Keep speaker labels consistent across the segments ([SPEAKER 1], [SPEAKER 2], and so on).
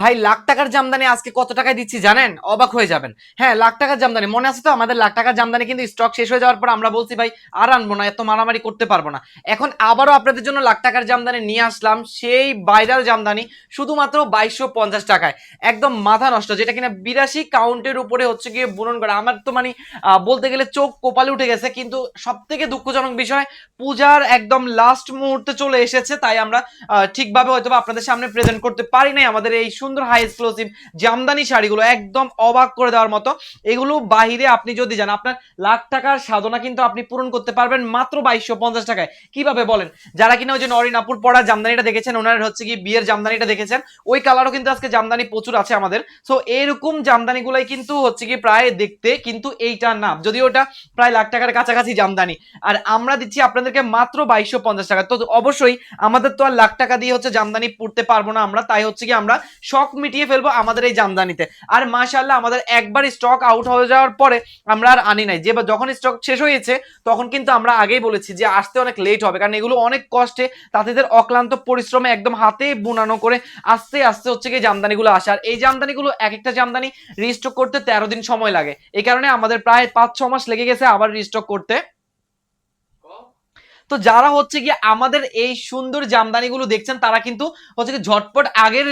[SPEAKER 1] ভাই, লাখ টাকার জামদানি আজকে কত টাকায় দিচ্ছি জানেন? অবাক হয়ে যাবেন। হ্যাঁ লাখ টাকার জামদানি, মনে আছে তো? আমাদের লাখ টাকার জামদানি কিন্তু স্টক শেষ হয়ে যাওয়ার পর আমরা বলছি, ভাই, আর আনব না, এত মারামারি করতে পারব না। এখন আবারও আপনাদের জন্য লাখ টাকার জামদানি নিয়ে আসলাম, সেই ভাইরাল জামদানি শুধুমাত্র বাইশশো পঞ্চাশ টাকায়। একদম মাথা নষ্ট, যেটা কিনা বিরাশি কাউন্টের উপরে হচ্ছে গিয়ে বুনন করা। আমার তো মানে বলতে গেলে চোখ কপালে উঠে গেছে, কিন্তু সব থেকে দুঃখজনক বিষয়, পূজার একদম লাস্ট মুহূর্তে চলে এসেছে, তাই আমরা ঠিকভাবে হয়তো আপনাদের সামনে প্রেজেন্ট করতে পারি নাই আমাদের এই সুন্দর হাই এক্সক্লুসিভ জামদানি শাড়িগুলো একদম অবাক করে দেওয়ার মতো। এগুলো বাহিরে আপনি যদি যান, আপনার লাখ টাকার সাধনা কিন্তু আপনি পূরণ করতে পারবেন মাত্র বাইশশো পঞ্চাশ টাকায়। কীভাবে বলেন? যারা কিনা ওই যে নরিনাপুর পড়া জামদানিটা দেখেছেন, ওনার হচ্ছে কি বিয়ের জামদানিটা দেখেছেন, ওই কালারও কিন্তু আজকে জামদানি প্রচুর আছে আমাদের। সো এরকম জামদানিগুলাই কিন্তু হচ্ছে কি প্রায় দেখতে কিন্তু এইটা না। যদিও ওটা প্রায় লাখ টাকার কাছাকাছি জামদানি। আর আমরা দিচ্ছি আপনাদেরকে মাত্র বাইশশো পঞ্চাশ টাকা। তো অবশ্যই আমাদের তো আর লাখ টাকা দিয়ে হচ্ছে জামদানি পড়তে পারব না আমরা। তাই হচ্ছে কি আমরা শখ মিটিয়ে ফেলব আমাদের এই জামদানিতে। আর মাশাল্লাহ আমাদের একবার স্টক আউট হয়ে যাওয়ার পরে আমরা আর আনি নাই। যে যখন স্টক শেষ হয়েছে, তখন কিন্তু আমরা আগেই বলেছি যে আসতে অনেক লেট হবে। কারণ এগুলো অনেক কষ্টে তাদের অক্লান্ত পরিশ্রমে একদম হাতে বুনানো করে আস্তে আস্তে হচ্ছে কি জামদানিগুলো আসে। আর এই জামদানিগুলো এক একটা জামদানি রিস্টক করতে তেরো দিন সময় লাগে। এই কারণে আমাদের প্রায় পাঁচ ছ মাস লেগে গেছে আবার রিস্টক করতে। তো যারা হচ্ছে কি আমাদের এই সুন্দর জামদানিগুলো দেখছেন, তারা কিন্তু হচ্ছে কি ঝটপট আগের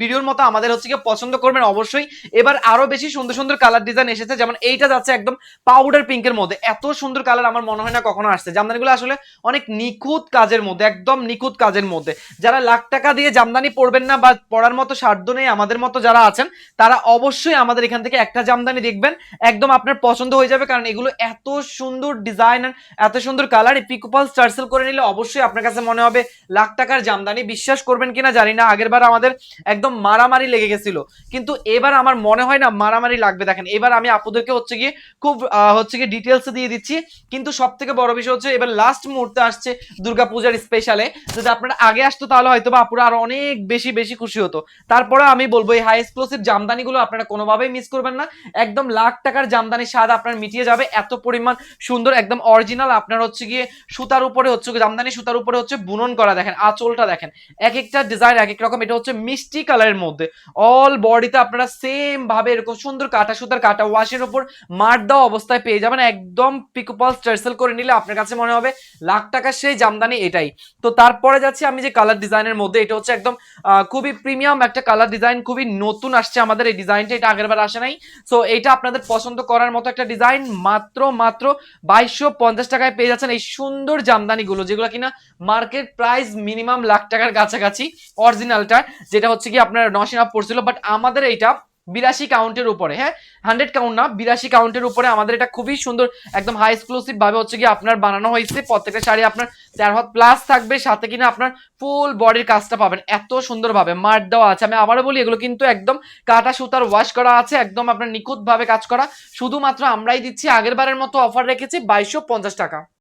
[SPEAKER 1] ভিডিওর মতো আমাদের হচ্ছে কি পছন্দ করবেন অবশ্যই। এবার আরও বেশি সুন্দর সুন্দর কালার ডিজাইন এসেছে, যেমন এইটা যাচ্ছে একদম পাউডার পিঙ্কের মধ্যে। এত সুন্দর কালার আমার মনে হয় না কখনো আসছে। জামদানিগুলো আসলে অনেক নিখুঁত কাজের মধ্যে, একদম নিখুঁত কাজের মধ্যে। যারা লাখ টাকা দিয়ে জামদানি পড়বেন না বা পড়ার মতো সাধ্য নেই, আমাদের মতো যারা আছেন, তারা অবশ্যই আমাদের এখান থেকে একটা জামদানি দেখবেন। একদম আপনার পছন্দ হয়ে যাবে, কারণ এগুলো এত সুন্দর ডিজাইন এত সুন্দর কালার পিকোপাল চার্সেল করে নিলে অবশ্যই আপনার কাছে মনে হবে লাখ টাকার জামদানি। বিশ্বাস করবেন কিনা জানি না আগের বার আমাদের একদম মারামারি লেগে গেছিল। কিন্তু এবার আমার মনে হয় না মারামারি লাগবে। দেখেন, এবার আমি আপুদেরকে হচ্ছে গিয়ে খুব হচ্ছে গিয়ে ডিটেলস দিয়ে দিচ্ছি। কিন্তু সব থেকে বড় বিষয় হচ্ছে এবার লাস্ট মুহূর্তে আসছে দুর্গাপূজার স্পেশালে যদি আপনারা আগে আসতো তাহলে হয়তো বা আপুরা আরও অনেক বেশি বেশি খুশি হতো। তারপরে আমি বলব, এই হাই এক্সক্লুসিভ জামদানিগুলো আপনারা কোনোভাবেই মিস করবেন না। একদম লাখ টাকার জামদানির স্বাদ আপনার মিটিয়ে যাবে। এত পরিমাণ সুন্দর, একদম অরিজিনাল আপনার হচ্ছে গিয়ে সুতার উপরে হচ্ছে জামদানি সুতার উপরে হচ্ছে বুনন করা দেখেন, আঁচলটা দেখেন। এক একটা ডিজাইন এক এক রকম। এটা হচ্ছে মিষ্টি কালারের মধ্যে। অল বডিতে আপনারা সেম ভাবে এরকম সুন্দর কাটা সুতার কাটা ওয়াশের উপর মার দেওয়া অবস্থায় পেয়ে যাবেন। একদম পিকোপাল স্টার্সেল করে নিলে আপনার কাছে মনে হবে লাখ টাকার সেই জামদানি এটাই। তো তারপরে যাচ্ছি আমি যে কালার ডিজাইনের মধ্যে। এটা হচ্ছে একদম খুবই প্রিমিয়াম একটা কালার ডিজাইন খুবই নতুন আসছে আমাদের এই ডিজাইনটা এটা আগের বার আসে নাই। সো এটা আপনাদের পছন্দ করার মতো একটা ডিজাইন মাত্র মাত্র বাইশশো পঞ্চাশ টাকায় পেয়ে যাচ্ছেন এই সুন্দর জামদানিগুলো যেগুলো কিনা মার্কেট প্রাইস মিনিমাম লাখ টাকার কাছাকাছি অরিজিনালটা যেটা হচ্ছে কি আপনার নশিনা পড়ছিল বাট আমাদের এইটা বিরাশি কাউন্টের উপরে হ্যাঁ? হান্ড্রেড কাউন্ট না, বিরাশি কাউন্টের উপরে আমাদের এটা খুবই সুন্দর, একদম হাই এক্সক্লুসিভ ভাবে হচ্ছে কি আপনার বানানো হয়েছে। প্রত্যেকটা শাড়ি আপনার চার হাত প্লাস থাকবে, সাথে কিনা আপনার ফুল বডির কাজটা পাবেন। এত সুন্দর ভাবে মার দেওয়া আছে। আমি আবারও বলি, এগুলো কিন্তু একদম কাটা সুতার ওয়াশ করা আছে, একদম আপনার নিখুঁত ভাবে কাজ করা। শুধুমাত্র আমরাই দিচ্ছি, আগের বারের মতো অফার রেখেছি, বাইশশো টাকা।